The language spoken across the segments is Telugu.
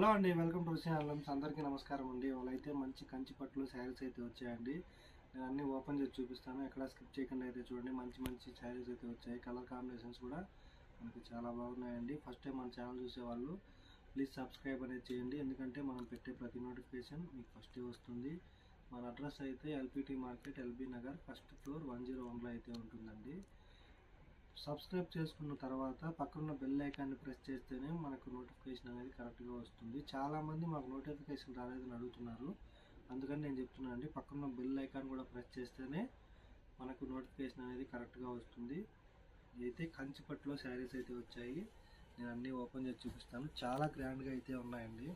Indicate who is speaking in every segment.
Speaker 1: హలో అండి వెల్కమ్ టు ఛానల్స్ అందరికీ నమస్కారం అండి. వాళ్ళైతే మంచి కంచి పట్లు శారీస్ అయితే వచ్చాయండి. నేను అన్ని ఓపెన్ చేసి చూపిస్తాను. ఎక్కడ స్కిప్ చేయకుండా అయితే చూడండి. మంచి మంచి శారీస్ అయితే వచ్చాయి. కలర్ కాంబినేషన్స్ కూడా మనకి చాలా బాగున్నాయండి. ఫస్ట్ టైం మన ఛానల్ చూసేవాళ్ళు ప్లీజ్ సబ్స్క్రైబ్ అనేది చేయండి. ఎందుకంటే మనం పెట్టే ప్రతి నోటిఫికేషన్ మీకు ఫస్టే వస్తుంది. మన అడ్రస్ అయితే LPT market LB Nagar first floor one zero వన్లో అయితే ఉంటుందండి. సబ్స్క్రైబ్ చేసుకున్న తర్వాత పక్కన బెల్ ఐకాన్ని ప్రెస్ చేస్తేనే మనకు నోటిఫికేషన్ అనేది కరెక్ట్గా వస్తుంది. చాలామంది మాకు నోటిఫికేషన్ రాలేదని అడుగుతున్నారు. అందుకని నేను చెప్తున్నాను అండి పక్కన బెల్ ఐకాన్ కూడా ప్రెస్ చేస్తేనే మనకు నోటిఫికేషన్ అనేది కరెక్ట్గా వస్తుంది. అయితే కంచిపట్టులో శారీస్ అయితే వచ్చాయి. నేను అన్నీ ఓపెన్ చేసి చూపిస్తాను. చాలా గ్రాండ్గా అయితే ఉన్నాయండి.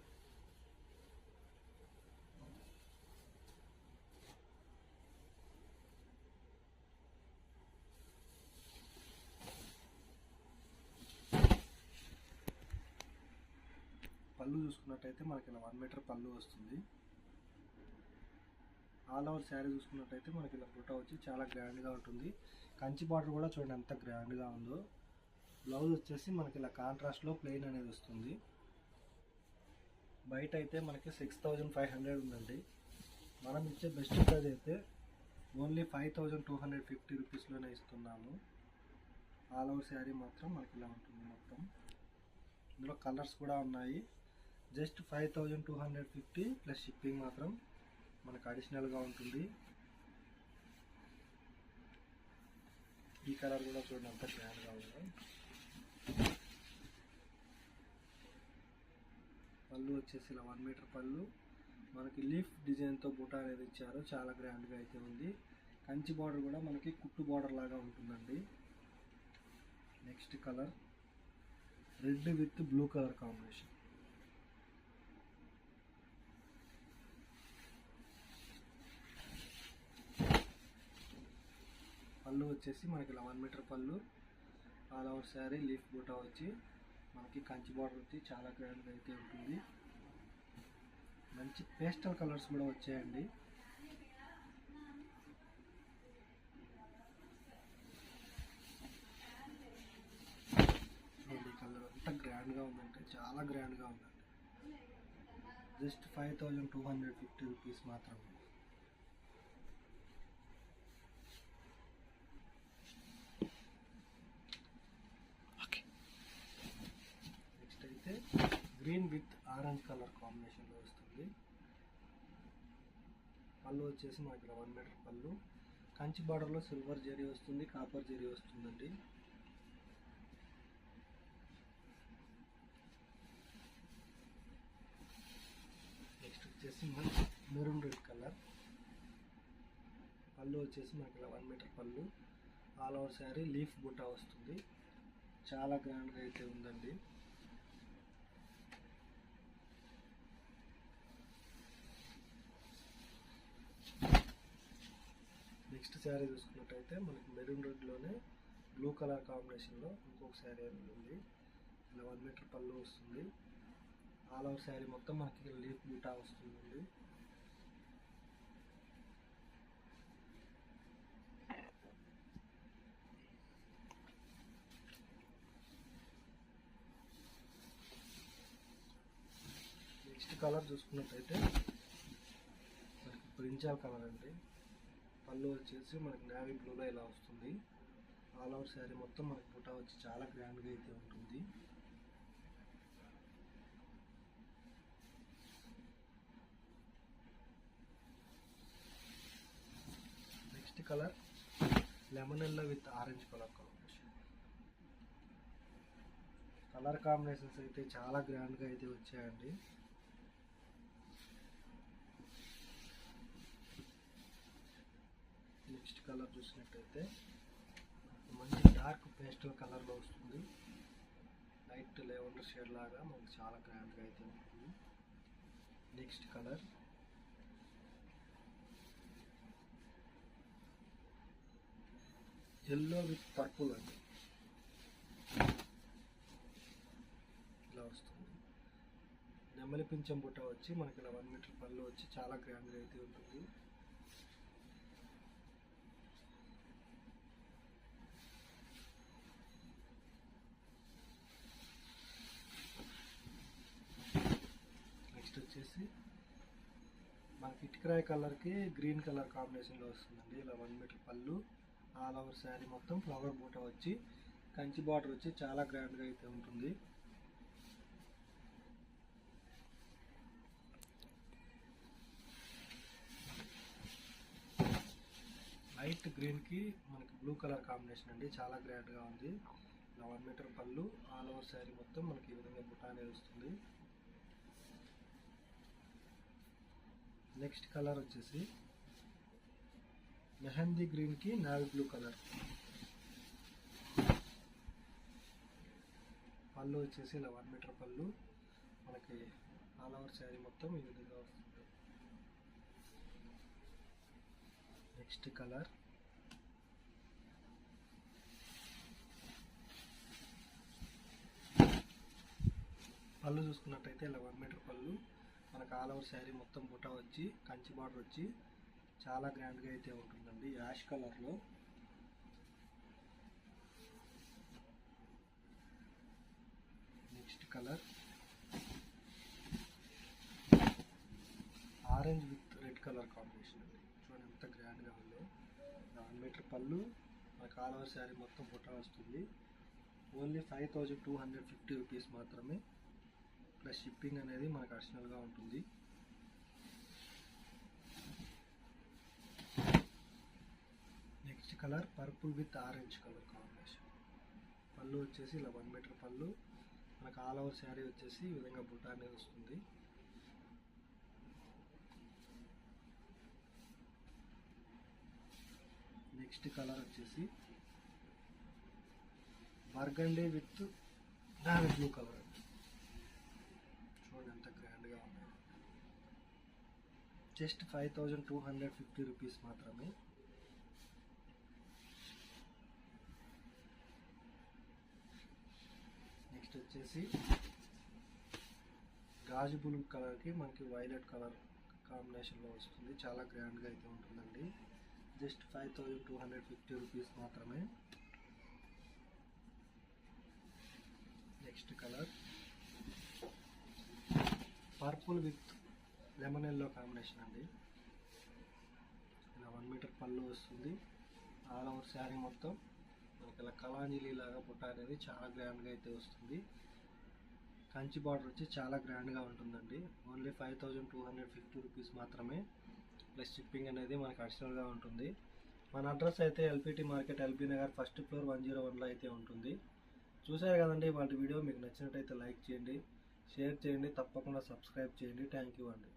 Speaker 1: పళ్ళు చూసుకున్నట్టయితే మనకి ఇలా వన్ మీటర్ పళ్ళు వస్తుంది. ఆల్ ఓవర్ శారీ చూసుకున్నట్టయితే మనకి ఇలా బుట్ట వచ్చి చాలా గ్రాండ్గా ఉంటుంది. కంచి బార్డర్ కూడా చూడండి ఎంత గ్రాండ్గా ఉందో. బ్లౌజ్ వచ్చేసి మనకి ఇలా కాంట్రాస్ట్లో ప్లెయిన్ అనేది వస్తుంది. బయట అయితే మనకి సిక్స్ థౌజండ్ ఫైవ్ హండ్రెడ్ ఉందండి. మనం ఇచ్చే బెస్ట్ ప్రైజ్ అయితే only five thousand two hundred fifty రూపీస్లోనే ఇస్తున్నాము. ఆల్ ఓవర్ శారీ మాత్రం మనకి ఇలా ఉంటుంది మొత్తం. ఇందులో కలర్స్ కూడా ఉన్నాయి. Just five thousand two hundred fifty plus shipping మాత్రం మనకు అడిషనల్గా ఉంటుంది. ఈ కలర్ కూడా చూడండి అంత గ్రాండ్గా ఉంది. పళ్ళు వచ్చేసి ఇలా వన్ మీటర్ పళ్ళు. మనకి లీఫ్ డిజైన్తో బూటా అనేది ఇచ్చారు చాలా గ్రాండ్గా అయితే ఉంది. కంచి బార్డర్ కూడా మనకి కుట్టు బార్డర్ లాగా ఉంటుందండి. Next colour red with blue colour combination. పళ్ళు వచ్చేసి మనకి ఇలా వన్ మీటర్ పళ్ళు. ఆల్ ఓవర్ శారీ లీఫ్ బూటా వచ్చి మనకి కంచి బార్డర్ వచ్చి చాలా గ్రాండ్గా అయితే ఉంటుంది. మంచి పేస్టల్ కలర్స్ కూడా వచ్చాయండి. కలర్ ఎంత గ్రాండ్గా ఉందంటే చాలా గ్రాండ్గా ఉందండి. Just five thousand two hundred fifty rupees మాత్రమే నెక్స్ట్ అయితే గ్రీన్ విత్ ఆరెంజ్ కలర్ కాంబినేషన్లో వస్తుంది. పళ్ళు వచ్చేసి మా ఇక్కడ వన్ మీటర్ పళ్ళు. కంచి బార్డర్లో సిల్వర్ జరీ వస్తుంది కాపర్ జరీ వస్తుందండి. నెక్స్ట్ వచ్చేసి మెరూన్ రెడ్ కలర్ పళ్ళు వచ్చేసి మనకి ఇలా వన్ మీటర్ పళ్ళు. ఆల్ ఓవర్ శారీ లీఫ్ బుట్ట వస్తుంది. చాలా గ్రాండ్గా అయితే ఉందండి నెక్స్ట్ శారీ చూసుకున్నట్టయితే మనకి మెరూన్ రెడ్లోనే బ్లూ కలర్ కాంబినేషన్లో ఇంకొక శారీ అనేది ఉంది. ఇలా వన్ మీటర్ పళ్ళు వస్తుంది. ఆల్ ఓవర్ శారీ మొత్తం మనకి లీఫ్ బూటా వస్తుందండి. నెక్స్ట్ కలర్ చూసుకున్నట్టయితే మనకి బ్రింజాల్ కలర్ అండి. పళ్ళు వచ్చేసి మనకి నావీ బ్లూలో ఇలా వస్తుంది. ఆల్ ఓవర్ శారీ మొత్తం మనకి బుటా వచ్చి చాలా గ్రాండ్గా అయితే ఉంటుంది. Next colour lemon yellow with orange colour combination colour combinations అయితే చాలా గ్రాండ్గా అయితే వచ్చాయండి నెక్స్ట్ కలర్ చూసినట్టయితే మంచి డార్క్ పేస్టల్ కలర్లో వస్తుంది. లైట్ లెవెండర్ షేడ్ లాగా మనకి చాలా గ్రాండ్గా అయితే ఉంటుంది. Next colour yellow with purple అండి. ఇలా వస్తుంది. నెమలి పింఛం బుట్ట వచ్చి మనకి ఇలా వన్ మీటర్ పళ్ళు వచ్చి చాలా గ్రాండ్గా అయితే ఉంటుంది వచ్చేసి మనకి ఇటుకరాయి కలర్కి గ్రీన్ కలర్ కాంబినేషన్లో వస్తుందండి. ఇలా వన్ మీటర్ పళ్ళు ఆల్ ఓవర్ శారీ మొత్తం ఫ్లవర్ బూట వచ్చి కంచి బార్డర్ వచ్చి చాలా గ్రాండ్గా అయితే ఉంటుంది. లైట్ గ్రీన్కి మనకి బ్లూ కలర్ కాంబినేషన్ అండి. చాలా గ్రాండ్గా ఉంది. ఇలా వన్ మీటర్ పళ్ళు ఆల్ ఓవర్ శారీ మొత్తం మనకి ఈ విధంగా బుట్ట అనేది వస్తుంది. నెక్స్ట్ కలర్ వచ్చేసి మెహందీ గ్రీన్కి నావీ బ్లూ కలర్ పళ్ళు వచ్చేసి ఇలా వన్ మీటర్ పళ్ళు. మనకి ఆల్ ఓవర్ శారీ మొత్తం ఈ విధంగా వస్తుంది. నెక్స్ట్ కలర్ పళ్ళు చూసుకున్నట్టయితే ఇలా వన్ మీటర్ పళ్ళు. మనకు ఆల్ ఓవర్ శారీ మొత్తం బుట్ట వచ్చి కంచి బార్డర్ వచ్చి చాలా గ్రాండ్గా అయితే ఉంటుందండి. యాష్ కలర్లో. Next colour. Orange with red colour combination అండి. చూడండి ఎంత గ్రాండ్గా ఉందో. వన్ మీటర్ పళ్ళు. మనకు ఆల్ ఓవర్ శారీ మొత్తం బుట్ట వస్తుంది. Only five thousand two hundred fifty rupees మాత్రమే ప్లస్ షిప్పింగ్ అనేది మనకు అడిషనల్గా ఉంటుంది. Next colour purple with orange colour combination. పళ్ళు వచ్చేసి ఇలా వన్ మీటర్ పళ్ళు. మనకు ఆల్ ఓవర్ శారీ వచ్చేసి ఈ విధంగా బుట్ట అనేది వస్తుంది. నెక్స్ట్ కలర్ వచ్చేసి burgundy with navy blue colour చూడండి ఎంత గ్రాండ్గా ఉన్నాయి just five thousand two hundred fifty rupees మాత్రమే. నెక్స్ట్ వచ్చేసి గాజు బ్లూ కలర్కి మనకి వైలెట్ కలర్ కాంబినేషన్లో వస్తుంది. చాలా గ్రాండ్గా అయితే ఉంటుందండి. Just five thousand two hundred fifty rupees మాత్రమే. Next colour. Purple with lemon yellow combination అండి. ఇలా వన్ మీటర్ పళ్ళు వస్తుంది. ఆల్ ఓవర్ శారీ మొత్తం మనకి ఇలా కళాంజలి లాగా పుట్ట అనేది చాలా గ్రాండ్గా అయితే వస్తుంది. కంచి బార్డర్ వచ్చి చాలా గ్రాండ్గా ఉంటుందండి. Only five thousand two hundred fifty rupees మాత్రమే. ప్లస్ షిప్పింగ్ అనేది మనకు అడిషనల్గా ఉంటుంది. మన అడ్రస్ అయితే LPT market LB Nagar first floor one zero వన్లో అయితే ఉంటుంది. చూసారు కదండి వాటి వీడియో. మీకు నచ్చినట్టయితే లైక్ చేయండి షేర్ చేయండి తప్పకుండా సబ్స్క్రైబ్ చేయండి. థ్యాంక్ యూ అండి.